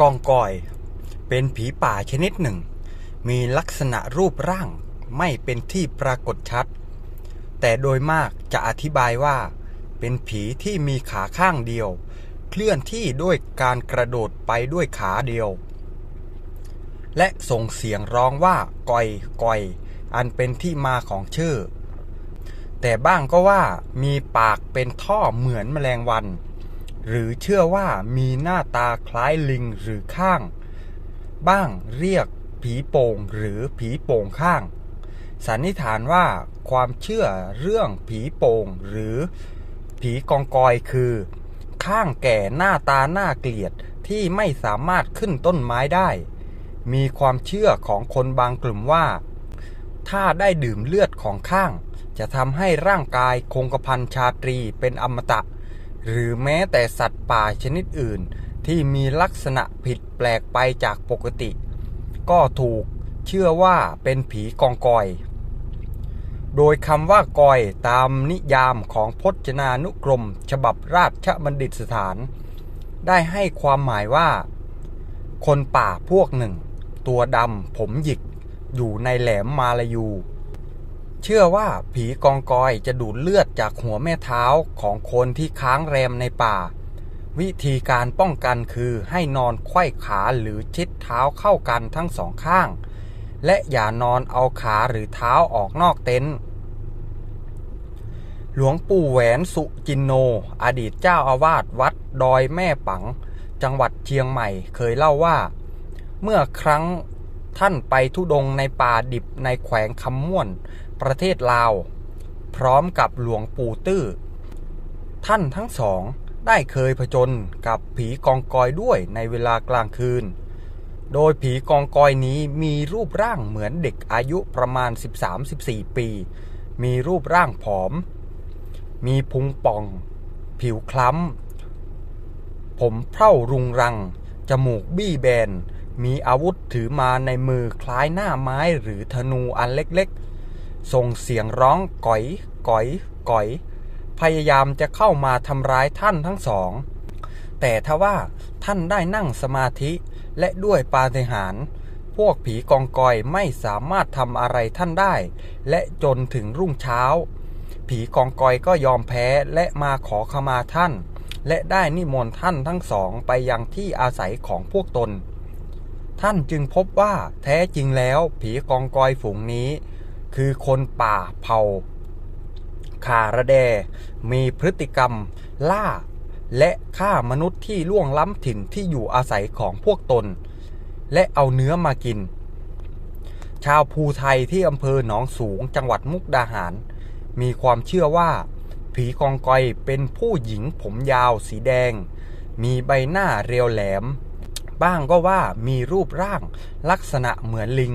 กองกอย เป็นผีป่าชนิดหนึ่ง มีลักษณะรูปร่างไม่เป็นที่ปรากฏชัด แต่โดยมากจะอธิบายว่า เป็นผีที่มีขาข้างเดียว เคลื่อนที่ด้วยการกระโดดไปด้วยขาเดียว และส่งเสียงร้องว่าก่อยก่อย อันเป็นที่มาของชื่อ แต่บ้างก็ว่ามีปากเป็นท่อเหมือนแมลงวัน หรือเชื่อว่ามีหน้าตาคล้ายลิงหรือข้าง บ้างเรียกผีโป่งหรือผีโป่งข้าง สันนิษฐานว่าความเชื่อเรื่องผีโป่งหรือผีกองกอยคือ ข้างแก่หน้าตาหน้าเกลียดที่ไม่สามารถขึ้นต้นไม้ได้ มีความเชื่อของคนบางกลุ่มว่า ถ้าได้ดื่มเลือดของข้าง จะทำให้ร่างกายคงกระพันชาตรีเป็นอมตะ หรือแม้แต่สัตว์ป่าชนิดอื่น ที่มีลักษณะผิดแปลกไปจากปกติ ก็ถูกเชื่อว่าเป็นผีกองกอย โดยคำว่ากอยตามนิยามของพจนานุกรม ฉบับราชบัณฑิตสถาน ได้ให้ความหมายว่า คนป่าพวกหนึ่ง ตัวดำผมหยิกอยู่ในแหลมมาลายู เชื่อว่าผีกองกอยจะดูดเลือดจากหัวแม่เท้าของคนที่ค้างแรมในป่า วิธีการป้องกันคือให้นอนไขว้ขาหรือชิดเท้าเข้ากันทั้งสองข้าง และอย่านอนเอาขาหรือเท้าออกนอกเต็นท์หลวงปู่แหวนสุจินโน อดีตเจ้าอาวาสวัดดอยแม่ปัง จังหวัดเชียงใหม่เคยเล่าว่า เมื่อครั้งท่านไปทุดงในป่าดิบในแขวงคำม่วน ประเทศลาว พร้อมกับหลวงปู่ตื้อ ท่านทั้งสองได้เคยผจญกับผีกองกอยด้วยในเวลากลางคืน โดยผีกองกอยนี้มีรูปร่างเหมือนเด็กอายุประมาณ 13-14 ปี มีรูปร่างผอม มีพุงป่อง ผิวคล้ำ ผมเผ่ารุงรัง จมูกบี้แบน มีอาวุธถือมาในมือคล้ายหน้าไม้หรือธนูอันเล็กๆ ส่งเสียงร้องก๋อยก๋อยก๋อย พยายามจะเข้ามาทำร้ายท่านทั้งสอง แต่ทว่าท่านได้นั่งสมาธิและด้วยปาฏิหาริย์พวกผีกองกอยไม่สามารถทำอะไรท่านได้ และจนถึงรุ่งเช้า ผีกองกอยก็ยอมแพ้และมาขอขมาท่าน และได้นิมนต์ท่านทั้งสองไปยังที่อาศัยของพวกตน ท่านจึงพบว่าแท้จริงแล้วผีกองกอยฝูงนี้ คือคนป่าเผ่าคาระแด มีพฤติกรรมล่าและฆ่ามนุษย์ที่ล่วงล้ำถิ่นที่อยู่อาศัยของพวกตน และเอาเนื้อมากิน ชาวภูไทยที่อำเภอหนองสูงจังหวัดมุกดาหาร มีความเชื่อว่า ผีกองกอยเป็นผู้หญิงผมยาวสีแดง มีใบหน้าเรียวแหลม บ้างก็ว่ามีรูปร่างลักษณะเหมือนลิง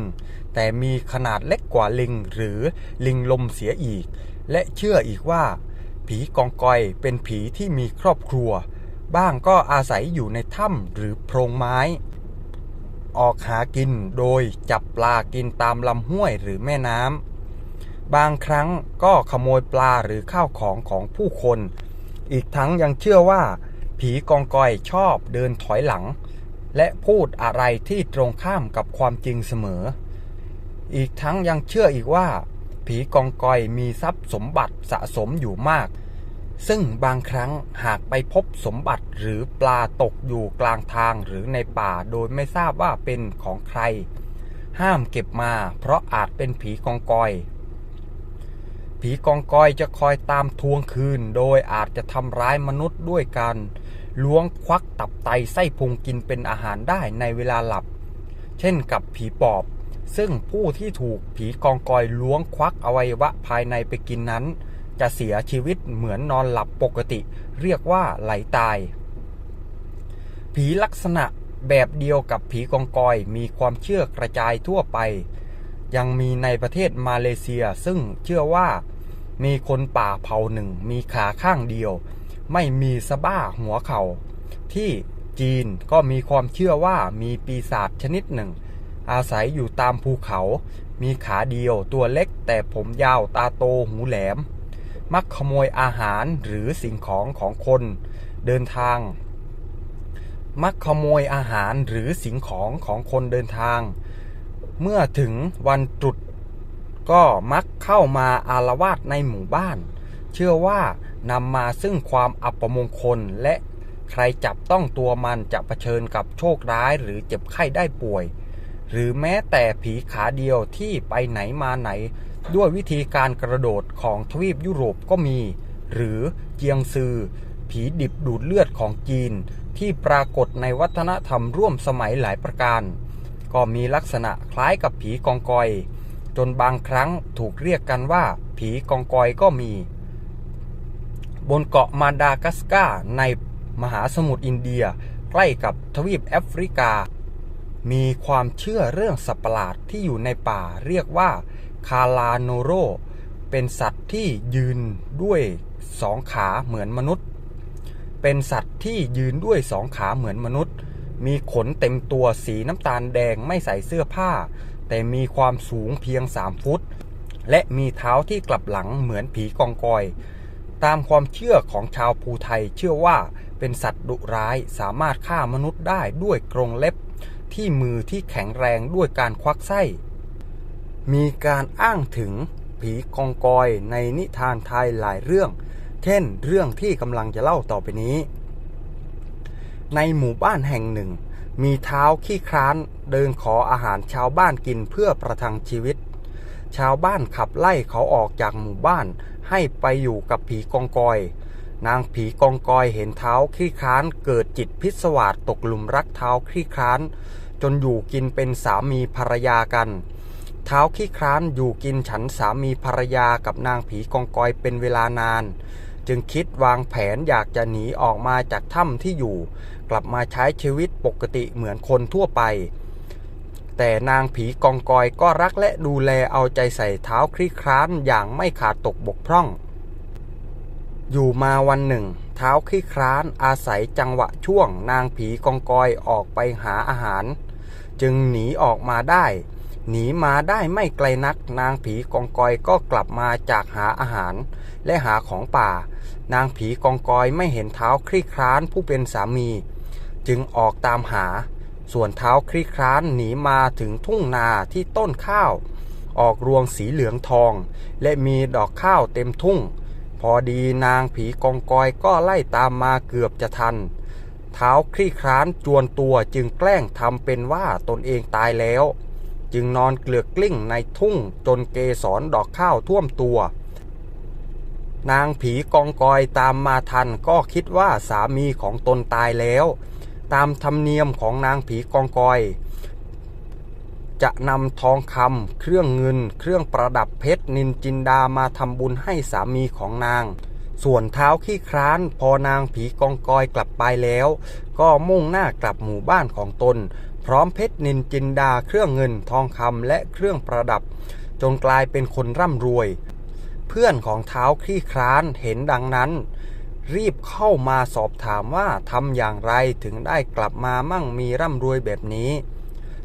แต่มีขนาดเล็กกว่าลิงหรือลิงลมเสียอีก และเชื่ออีกว่า ผีกองกอยเป็นผีที่มีครอบครัว บ้างก็อาศัยอยู่ในถ้ำหรือโพรงไม้ ออกหากินโดยจับปลากินตามลำห้วยหรือแม่น้ำบางครั้งก็ขโมยปลาหรือข้าวของของผู้คน อีกทั้งยังเชื่อว่า ผีกองกอยชอบเดินถอยหลัง และพูดอะไรที่ตรงข้ามกับความจริงเสมอ อีกทั้งยังเชื่ออีกว่า ผีกองกอยมีทรัพย์สมบัติสะสมอยู่มาก ซึ่งบางครั้งหากไปพบสมบัติหรือปลาตกอยู่กลางทางหรือในป่าโดยไม่ทราบว่าเป็นของใคร ห้ามเก็บมาเพราะอาจเป็นผีกองกอยผีกองกอยจะคอยตามทวงคืน โดยอาจจะทำร้ายมนุษย์ด้วยการล้วงควักตับไตไส้พุงกินเป็นอาหารได้ในเวลาหลับ เช่นกับผีปอบ ซึ่งผู้ที่ถูกผีกองกอยล้วงควักอวัยวะภายในไปกินนั้น จะเสียชีวิตเหมือนนอนหลับปกติ เรียกว่าไหลตาย ผีลักษณะแบบเดียวกับผีกองกอยมีความเชื่อกระจายทั่วไป ยังมีในประเทศมาเลเซียซึ่งเชื่อว่ามีคนป่าเผ่าหนึ่งมีขาข้างเดียว ไม่มีสะบ้าหัวเขา่าที่จีนก็มีความเชื่อว่ามีปีศาจชนิดหนึ่ง อาศัยอยู่ตามภูเขา มีขาเดียวตัวเล็กแต่ผมยาวตาโตหูแหลม มักขโมยอาหารหรือสิ่งของของคน เดินทาง มักขโมยอาหารหรือสิ่งของของคนเดินทาง เมื่อถึงวันตรุษก็มักเข้ามาอารวาสในหมู่บ้าน เชื่อว่านำมาซึ่งความอัปมงคลและใครจับต้องตัวมันจะเผชิญกับโชคร้ายหรือเจ็บไข้ได้ป่วย หรือแม้แต่ผีขาเดียวที่ไปไหนมาไหน ด้วยวิธีการกระโดดของทวีปยุโรปก็มี หรือเจียงซือ ผีดิบดูดเลือดของจีน ที่ปรากฏในวัฒนธรรมร่วมสมัยหลายประการ ก็มีลักษณะคล้ายกับผีกองกอย จนบางครั้งถูกเรียกกันว่า ผีกองกอยก็มี บนเกาะมาดากัสการ์ในมหาสมุทรอินเดีย ใกล้กับทวีปแอฟริกา มีความเชื่อเรื่องสัตว์ประหลาดที่อยู่ในป่าเรียกว่าคาลาโนโร เป็นสัตว์ที่ยืนด้วยสองขาเหมือนมนุษย์ เป็นสัตว์ที่ยืนด้วยสองขาเหมือนมนุษย์ มีขนเต็มตัวสีน้ำตาลแดงไม่ใส่เสื้อผ้า แต่มีความสูงเพียง 3 ฟุต และมีเท้าที่กลับหลังเหมือนผีกองกอย ตามความเชื่อของชาวภูไทยเชื่อว่าเป็นสัตว์ดุร้ายสามารถฆ่ามนุษย์ได้ด้วยกรงเล็บ ที่มือที่แข็งแรงด้วยการควักไส้ มีการอ้างถึงผีกองกอยในนิทานไทยหลายเรื่อง เช่น เรื่องที่กำลังจะเล่าต่อไปนี้ ในหมู่บ้านแห่งหนึ่ง มีเท้าขี้คร้านเดินขออาหารชาวบ้านกินเพื่อประทังชีวิต ชาวบ้านขับไล่เขาออกจากหมู่บ้านให้ไปอยู่กับผีกองกอย นางผีกองกอยเห็นเท้าขี้ค้านเกิดจิตพิศวาสตกหลุมรักเท้าขี้ค้าน จนอยู่กินเป็นสามีภรรยากัน เท้าขี้ค้านอยู่กินฉันสามีภรรยากับนางผีกองกอยเป็นเวลานาน จึงคิดวางแผนอยากจะหนีออกมาจากถ้ำที่อยู่ กลับมาใช้ชีวิตปกติเหมือนคนทั่วไป แต่นางผีกองกอยก็รักและดูแลเอาใจใส่เท้าคลี่คร้านอย่างไม่ขาดตกบกพร่อง อยู่มาวันหนึ่ง เท้าคลี่คร้านอาศัยจังหวะช่วงนางผีกองกอยออกไปหาอาหาร จึงหนีออกมาได้ หนีมาได้ไม่ไกลนัก นางผีกองกอยก็กลับมาจากหาอาหาร และหาของป่า นางผีกองกอยไม่เห็นเท้าคลี่คร้านผู้เป็นสามี จึงออกตามหา ส่วนเท้าคลี่คร้านหนีมาถึงทุ่งนาที่ต้นข้าว ออกรวงสีเหลืองทอง และมีดอกข้าวเต็มทุ่ง พอดีนางผีกองกอยก็ไล่ตามมาเกือบจะทัน เท้าคลี่คร้านจวนตัวจึงแกล้งทำเป็นว่าตนเองตายแล้ว จึงนอนเกลือกกลิ้งในทุ่งจนเกสรดอกข้าวท่วมตัวนางผีกองกอยตามมาทันก็คิดว่าสามีของตนตายแล้ว ตามธรรมเนียมของนางผีกองกอย จะนำทองคำเครื่องเงิน เครื่องประดับเพชรนินจินดามาทำบุญให้สามีของนาง ส่วนเท้าขี้คร้านพอนางผีกองกอยกลับไปแล้ว ก็มุ่งหน้ากลับหมู่บ้านของตน พร้อมเพชรนินจินดาเครื่องเงินทองคำและเครื่องประดับ จนกลายเป็นคนร่ำรวย เพื่อนของเท้าคลี่คร้านเห็นดังนั้น รีบเข้ามาสอบถามว่าทำอย่างไรถึงได้กลับมามั่งมีร่ำรวยแบบนี้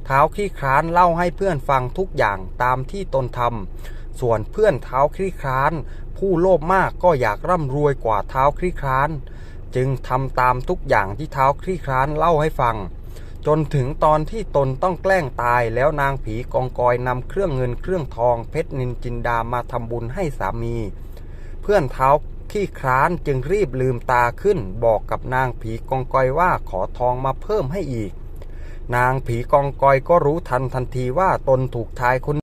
เท้าคลี่คร้านเล่าให้เพื่อนฟังทุกอย่างตามที่ตนทำส่วนเพื่อนเท้าคลี่คร้าน ผู้โลภมากก็อยากร่ำรวยกว่าเท้าคลี่คร้าน จึงทำตามทุกอย่างที่เท้าคลี่คร้านเล่าให้ฟัง จนถึงตอนที่ตนต้องแกล้งตายแล้วนางผีกองกอยนำเครื่องเงินเครื่องทองเพชรนินจินดามาทำบุญให้สามี เพื่อนเท้าขี้คร้านจึงรีบลืมตาขึ้นบอกกับนางผีกองกอยว่าขอทองมาเพิ่มให้อีก นางผีกองกอยก็รู้ทันทันทีว่าตนถูกชายคน